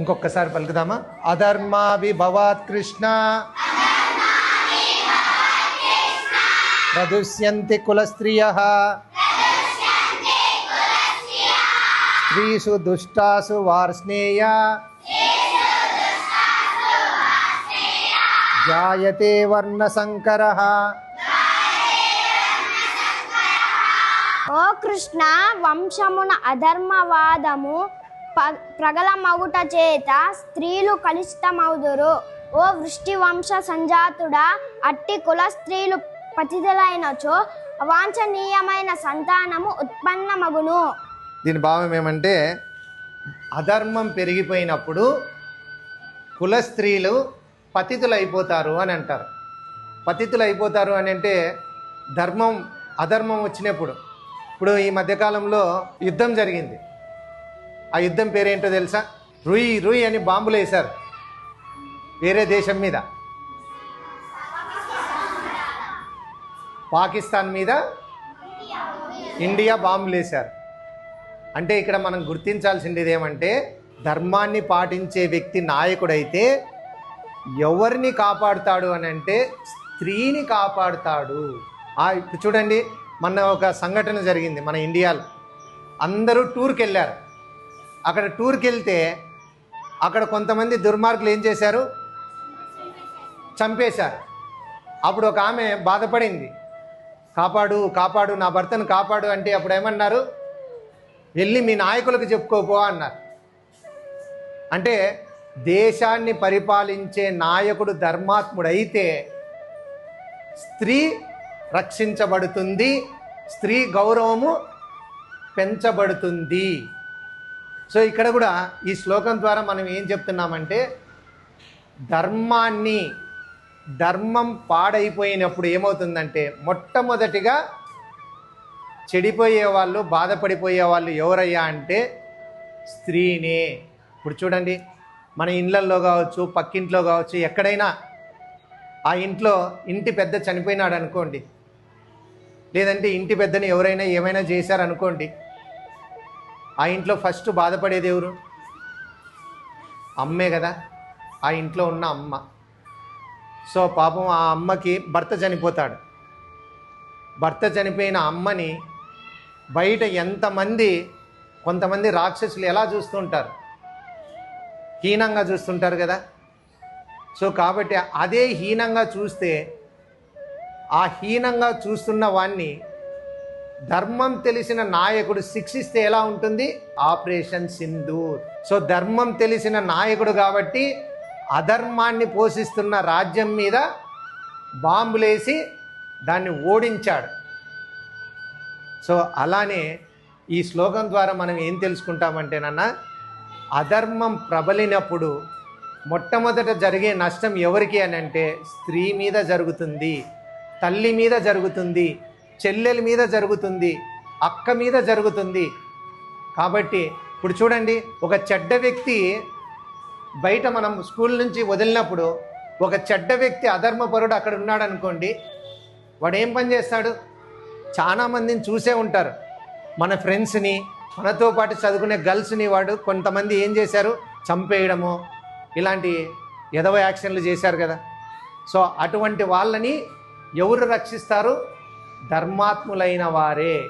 ఇంకొకసారి పలుకుదామా? అధర్మాభిభవాత్ కృష్ణ. ప్రదుష్యంతి కులస్త్రియ. స్త్రీషు దుష్టాసు వార్ష్ణేయ. జాయతే వర్ణసంకర ఓ కృష్ణ వంశమున అధర్మవాదము ప్రగలమగుట చేత స్త్రీలు కలుషితమవుదురు ఓ వృష్టి వంశ సంజాతుడా అట్టి కుల స్త్రీలు పతితులైనచో అవాంఛనీయమైన సంతానము ఉత్పన్నమగును. దీని భావం ఏమంటే అధర్మం పెరిగిపోయినప్పుడు కుల స్త్రీలు పతితులు అయిపోతారు అని అంటారు. పతితులు అయిపోతారు అని అంటే ధర్మం అధర్మం వచ్చినప్పుడు. ఇప్పుడు ఈ మధ్యకాలంలో యుద్ధం జరిగింది. ఆ యుద్ధం పేరేంటో తెలుసా? రుయి రుయ్ అని బాంబులు వేశారు. వేరే దేశం మీద. పాకిస్తాన్ మీద ఇండియా బాంబులు వేశారు. అంటే ఇక్కడ మనం గుర్తించాల్సింది ఏమంటే ధర్మాన్ని పాటించే వ్యక్తి నాయకుడైతే ఎవరిని కాపాడుతాడు అని అంటే స్త్రీని కాపాడుతాడు. ఆ చూడండి మొన్న ఒక సంఘటన జరిగింది మన ఇండియాలో. అందరూ టూర్కి వెళ్ళారు అక్కడ టూర్కి వెళ్తే అక్కడ కొంతమంది దుర్మార్గులు ఏం చేశారు? చంపేశారు. అప్పుడు ఒక ఆమె బాధపడింది. కాపాడు కాపాడు నా భర్తను కాపాడు అంటే అప్పుడు ఏమన్నారు? వెళ్ళి మీ నాయకులకు చెప్పుకోపో అన్నారు. అంటే దేశాన్ని పరిపాలించే నాయకుడు ధర్మాత్ముడైతే స్త్రీ రక్షించబడుతుంది స్త్రీ గౌరవము పెంచబడుతుంది. సో ఇక్కడ కూడా ఈ శ్లోకం ద్వారా మనం ఏం చెప్తున్నామంటే ధర్మాన్ని ధర్మం పాడైపోయినప్పుడు ఏమవుతుందంటే మొట్టమొదటిగా చెడిపోయే వాళ్ళు బాధపడిపోయే వాళ్ళు ఎవరయ్యా అంటే స్త్రీనే. ఇప్పుడు చూడండి మన ఇళ్ళల్లో కావచ్చు పక్కింట్లో కావచ్చు ఎక్కడైనా ఆ ఇంట్లో ఇంటి పెద్ద చనిపోయినాడు అనుకోండి లేదంటే ఇంటి పెద్దని ఎవరైనా ఏమైనా చేశారనుకోండి ఆ ఇంట్లో ఫస్ట్ బాధపడేది ఎవరు? అమ్మే కదా. ఆ ఇంట్లో ఉన్న అమ్మ. సో పాపం ఆ అమ్మకి భర్త చనిపోతాడు. భర్త చనిపోయిన అమ్మని బయట ఎంతమంది కొంతమంది రాక్షసులు ఎలా చూస్తుంటారు? హీనంగా చూస్తుంటారు కదా. సో కాబట్టి అదే హీనంగా చూస్తే ఆ హీనంగా చూస్తున్న వాణ్ణి ధర్మం తెలిసిన నాయకుడు శిక్షిస్తే ఎలా ఉంటుంది? ఆపరేషన్ సింధూర్. సో ధర్మం తెలిసిన నాయకుడు కాబట్టి అధర్మాన్ని పోషిస్తున్న రాజ్యం మీద బాంబులేసి దాన్ని ఓడించాడు. సో అలానే ఈ శ్లోకం ద్వారా మనం ఏం తెలుసుకుంటామంటేనన్నా అధర్మం ప్రబలినప్పుడు మొట్టమొదట జరిగే నష్టం ఎవరికి అని అంటే స్త్రీ మీద జరుగుతుంది తల్లి మీద జరుగుతుంది చెల్లెల మీద జరుగుతుంది అక్క మీద జరుగుతుంది. కాబట్టి ఇప్పుడు చూడండి ఒక చెడ్డ వ్యక్తి బయట మనం స్కూల్ నుంచి వదిలినప్పుడు ఒక చెడ్డ వ్యక్తి అధర్మపరుడు అక్కడ ఉన్నాడు అనుకోండి వాడు ఏం పని చేస్తాడు? చాలామందిని చూసే ఉంటారు. మన ఫ్రెండ్స్ని మనతో పాటు చదువుకునే గర్ల్స్ని వాడు కొంతమంది ఏం చేశారు? చంపేయడము ఇలాంటి ఎదవ యాక్షన్లు చేశారు కదా. సో అటువంటి వాళ్ళని ఎవరు రక్షిస్తారు? ధర్మాత్ములైన వారే.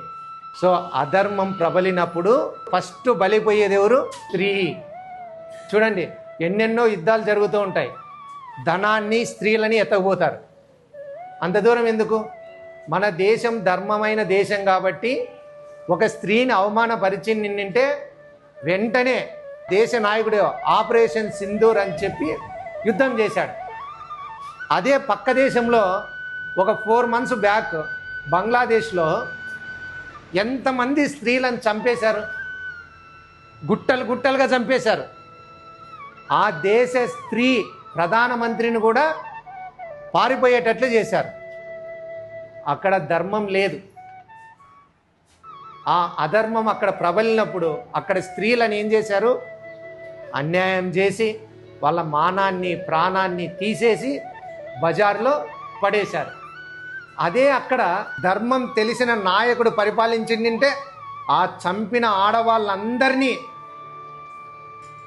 సో అధర్మం ప్రబలినప్పుడు ఫస్ట్ బలిపోయేది ఎవరు? స్త్రీ. చూడండి ఎన్నెన్నో యుద్ధాలు జరుగుతూ ఉంటాయి. ధనాన్ని స్త్రీలని ఎత్తకపోతారు. అంత దూరం ఎందుకు? మన దేశం ధర్మమైన దేశం కాబట్టి ఒక స్త్రీని అవమానపరిచి నిన్నింటే వెంటనే దేశ నాయకుడు ఆపరేషన్ సింధూర్ అని చెప్పి యుద్ధం చేశాడు. అదే పక్క దేశంలో ఒక ఫోర్ మంత్స్ బ్యాక్ బంగ్లాదేశ్లో ఎంతమంది స్త్రీలను చంపేశారు? గుట్టలు గుట్టలుగా చంపేశారు. ఆ దేశ స్త్రీ ప్రధానమంత్రిని కూడా పారిపోయేటట్లు చేశారు. అక్కడ ధర్మం లేదు. ఆ అధర్మం అక్కడ ప్రబలినప్పుడు అక్కడ స్త్రీలను ఏం చేశారు? అన్యాయం చేసి వాళ్ళ మానాన్ని ప్రాణాన్ని తీసేసి బజార్లో పడేశారు. అదే అక్కడ ధర్మం తెలిసిన నాయకుడు పరిపాలించిందంటే ఆ చంపిన ఆడవాళ్ళందరినీ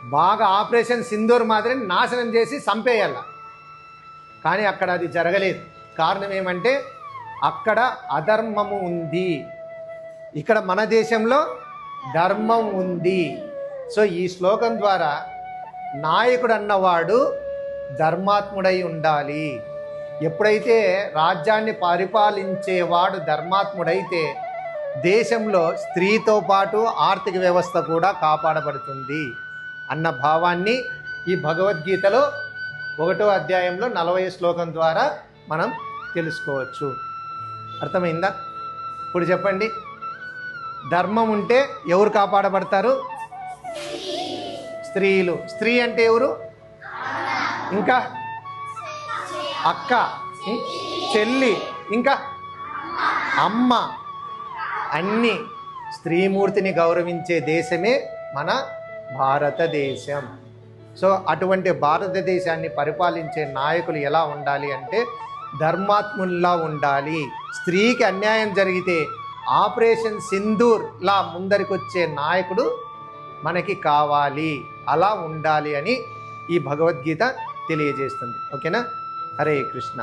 బాగా ఆపరేషన్ సింధూర్ మాదిరిని నాశనం చేసి చంపేయాల. కానీ అక్కడ అది జరగలేదు. కారణం ఏమంటే అక్కడ అధర్మము ఉంది. ఇక్కడ మన దేశంలో ధర్మం ఉంది. సో ఈ శ్లోకం ద్వారా నాయకుడు అన్నవాడు ధర్మాత్ముడై ఉండాలి. ఎప్పుడైతే రాజ్యాన్ని పరిపాలించేవాడు ధర్మాత్ముడైతే దేశంలో స్త్రీతో పాటు ఆర్థిక వ్యవస్థ కూడా కాపాడబడుతుంది అన్న భావాన్ని ఈ భగవద్గీతలో ఒకటో అధ్యాయంలో నలభై శ్లోకం ద్వారా మనం తెలుసుకోవచ్చు. అర్థమైందా? ఇప్పుడు చెప్పండి. ధర్మం ఉంటే ఎవరు కాపాడబడతారు? స్త్రీలు. స్త్రీ అంటే ఎవరు? ఇంకా అక్క చెల్లి ఇంకా అమ్మ. అన్ని స్త్రీమూర్తిని గౌరవించే దేశమే మన భారతదేశం. సో అటువంటి భారతదేశాన్ని పరిపాలించే నాయకులు ఎలా ఉండాలి అంటే ధర్మాత్ముల్లా ఉండాలి. స్త్రీకి అన్యాయం జరిగితే ఆపరేషన్ సింధూర్లా ముందరికొచ్చే నాయకుడు మనకి కావాలి. అలా ఉండాలి అని ఈ భగవద్గీత తెలియజేస్తుంది. ఓకేనా? హరే కృష్ణ